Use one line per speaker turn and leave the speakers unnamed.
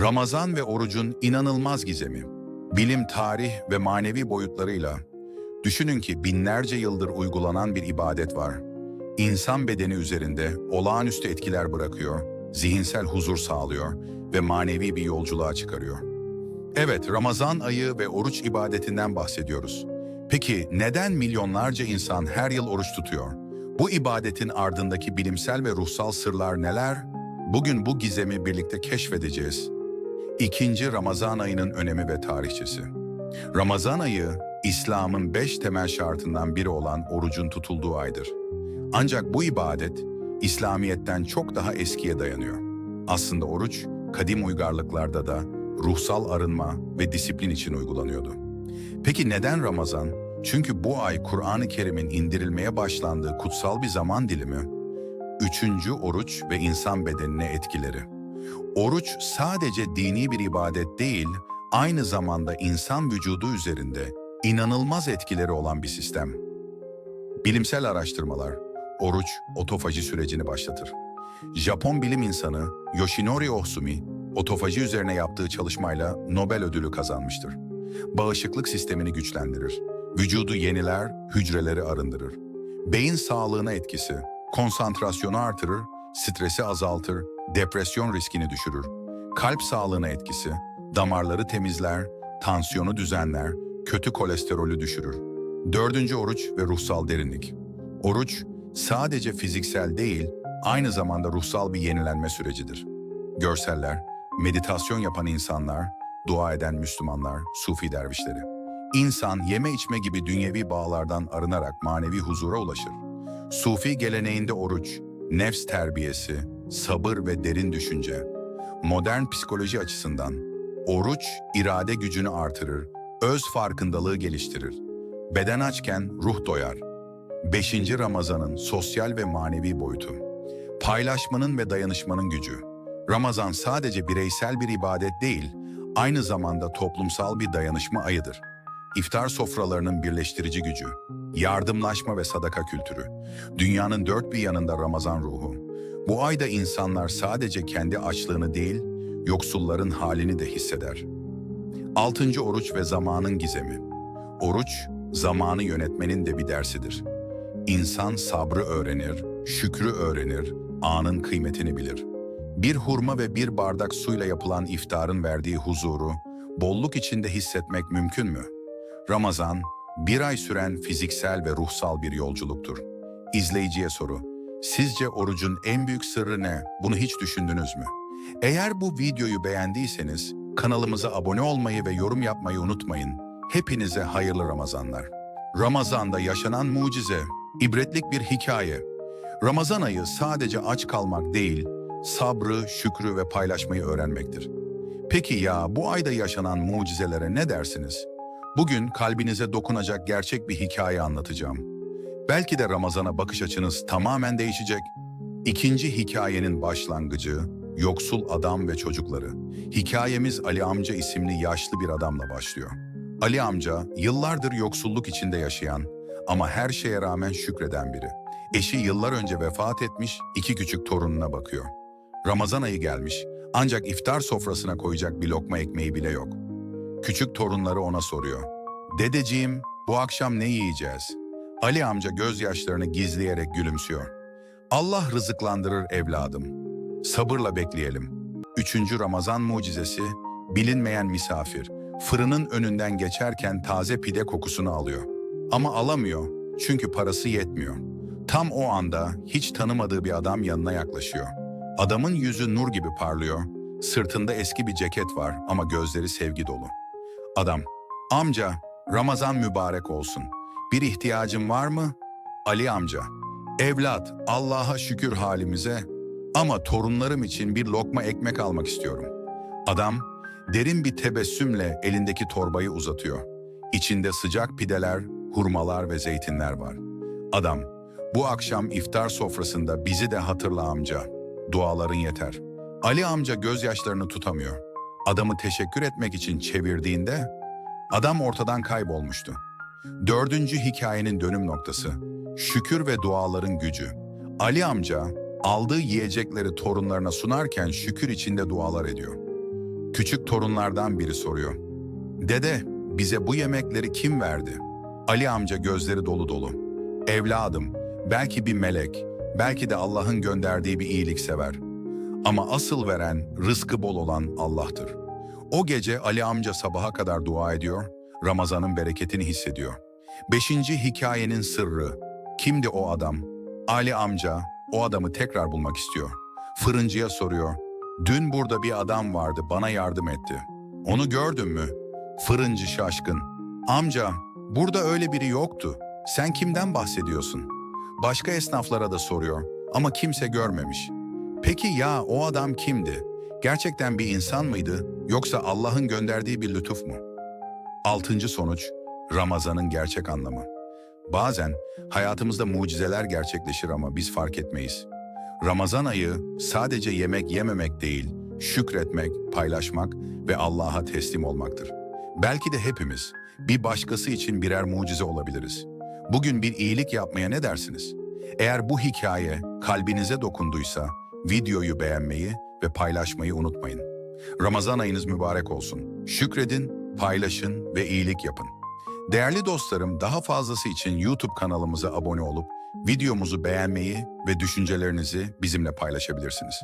Ramazan ve orucun inanılmaz gizemi. Bilim, tarih ve manevi boyutlarıyla düşünün ki binlerce yıldır uygulanan bir ibadet var. İnsan bedeni üzerinde olağanüstü etkiler bırakıyor, zihinsel huzur sağlıyor ve manevi bir yolculuğa çıkarıyor. Evet, Ramazan ayı ve oruç ibadetinden bahsediyoruz. Peki neden milyonlarca insan her yıl oruç tutuyor? Bu ibadetin ardındaki bilimsel ve ruhsal sırlar neler? Bugün bu gizemi birlikte keşfedeceğiz. İkinci Ramazan ayının önemi ve tarihçesi. Ramazan ayı, İslam'ın beş temel şartından biri olan orucun tutulduğu aydır. Ancak bu ibadet, İslamiyet'ten çok daha eskiye dayanıyor. Aslında oruç, kadim uygarlıklarda da ruhsal arınma ve disiplin için uygulanıyordu. Peki neden Ramazan? Çünkü bu ay Kur'an-ı Kerim'in indirilmeye başlandığı kutsal bir zaman dilimi. Üçüncü oruç ve insan bedenine etkileri. Oruç sadece dini bir ibadet değil, aynı zamanda insan vücudu üzerinde inanılmaz etkileri olan bir sistem. Bilimsel araştırmalar, oruç otofaji sürecini başlatır. Japon bilim insanı Yoshinori Ohsumi, otofaji üzerine yaptığı çalışmayla Nobel ödülü kazanmıştır. Bağışıklık sistemini güçlendirir, vücudu yeniler, hücreleri arındırır. Beyin sağlığına etkisi, konsantrasyonu artırır, stresi azaltır, depresyon riskini düşürür. Kalp sağlığına etkisi, damarları temizler, tansiyonu düzenler, kötü kolesterolü düşürür. Dördüncü oruç ve ruhsal derinlik. Oruç sadece fiziksel değil, aynı zamanda ruhsal bir yenilenme sürecidir. Görseller, meditasyon yapan insanlar, dua eden Müslümanlar, Sufi dervişleri. İnsan yeme içme gibi dünyevi bağlardan arınarak manevi huzura ulaşır. Sufi geleneğinde oruç, nefs terbiyesi, sabır ve derin düşünce. Modern psikoloji açısından oruç irade gücünü artırır, öz farkındalığı geliştirir. Beden açken ruh doyar. Beşinci Ramazan'ın sosyal ve manevi boyutu. Paylaşmanın ve dayanışmanın gücü. Ramazan sadece bireysel bir ibadet değil, aynı zamanda toplumsal bir dayanışma ayıdır. İftar sofralarının birleştirici gücü, yardımlaşma ve sadaka kültürü, dünyanın dört bir yanında Ramazan ruhu. Bu ayda insanlar sadece kendi açlığını değil, yoksulların halini de hisseder. Altıncı oruç ve zamanın gizemi. Oruç, zamanı yönetmenin de bir dersidir. İnsan sabrı öğrenir, şükrü öğrenir, anın kıymetini bilir. Bir hurma ve bir bardak suyla yapılan iftarın verdiği huzuru, bolluk içinde hissetmek mümkün mü? Ramazan, bir ay süren fiziksel ve ruhsal bir yolculuktur. İzleyiciye soru, sizce orucun en büyük sırrı ne? Bunu hiç düşündünüz mü? Eğer bu videoyu beğendiyseniz, kanalımıza abone olmayı ve yorum yapmayı unutmayın. Hepinize hayırlı Ramazanlar. Ramazan'da yaşanan mucize, ibretlik bir hikaye. Ramazan ayı sadece aç kalmak değil, sabrı, şükrü ve paylaşmayı öğrenmektir. Peki ya bu ayda yaşanan mucizelere ne dersiniz? Bugün kalbinize dokunacak gerçek bir hikaye anlatacağım. Belki de Ramazan'a bakış açınız tamamen değişecek. İkinci hikayenin başlangıcı, yoksul adam ve çocukları. Hikayemiz Ali amca isimli yaşlı bir adamla başlıyor. Ali amca yıllardır yoksulluk içinde yaşayan ama her şeye rağmen şükreden biri. Eşi yıllar önce vefat etmiş, iki küçük torununa bakıyor. Ramazan ayı gelmiş ancak iftar sofrasına koyacak bir lokma ekmeği bile yok. Küçük torunları ona soruyor. Dedeciğim, bu akşam ne yiyeceğiz? Ali amca gözyaşlarını gizleyerek gülümsüyor. Allah rızıklandırır evladım. Sabırla bekleyelim. Üçüncü Ramazan mucizesi, bilinmeyen misafir. Fırının önünden geçerken taze pide kokusunu alıyor. Ama alamıyor çünkü parası yetmiyor. Tam o anda hiç tanımadığı bir adam yanına yaklaşıyor. Adamın yüzü nur gibi parlıyor. Sırtında eski bir ceket var ama gözleri sevgi dolu. Adam, amca Ramazan mübarek olsun. Bir ihtiyacın var mı? Ali amca, evlat Allah'a şükür halimize ama torunlarım için bir lokma ekmek almak istiyorum. Adam derin bir tebessümle elindeki torbayı uzatıyor. İçinde sıcak pideler, hurmalar ve zeytinler var. Adam, bu akşam iftar sofrasında bizi de hatırla amca. Duaların yeter. Ali amca gözyaşlarını tutamıyor. Adamı teşekkür etmek için çevirdiğinde adam ortadan kaybolmuştu. Dördüncü hikayenin dönüm noktası. Şükür ve duaların gücü. Ali amca aldığı yiyecekleri torunlarına sunarken şükür içinde dualar ediyor. Küçük torunlardan biri soruyor. Dede, bize bu yemekleri kim verdi? Ali amca gözleri dolu dolu. Evladım, belki bir melek, belki de Allah'ın gönderdiği bir iyiliksever. Ama asıl veren, rızkı bol olan Allah'tır. O gece Ali amca sabaha kadar dua ediyor, Ramazan'ın bereketini hissediyor. Beşinci hikayenin sırrı. Kimdi o adam? Ali amca o adamı tekrar bulmak istiyor. Fırıncıya soruyor. Dün burada bir adam vardı bana yardım etti. Onu gördün mü? Fırıncı şaşkın. Amca burada öyle biri yoktu. Sen kimden bahsediyorsun? Başka esnaflara da soruyor ama kimse görmemiş. Peki ya o adam kimdi? Gerçekten bir insan mıydı yoksa Allah'ın gönderdiği bir lütuf mu? Altıncı sonuç, Ramazan'ın gerçek anlamı. Bazen hayatımızda mucizeler gerçekleşir ama biz fark etmeyiz. Ramazan ayı sadece yemek yememek değil, şükretmek, paylaşmak ve Allah'a teslim olmaktır. Belki de hepimiz bir başkası için birer mucize olabiliriz. Bugün bir iyilik yapmaya ne dersiniz? Eğer bu hikaye kalbinize dokunduysa videoyu beğenmeyi ve paylaşmayı unutmayın. Ramazan ayınız mübarek olsun. Şükredin, paylaşın ve iyilik yapın. Değerli dostlarım, daha fazlası için YouTube kanalımıza abone olup videomuzu beğenmeyi ve düşüncelerinizi bizimle paylaşabilirsiniz.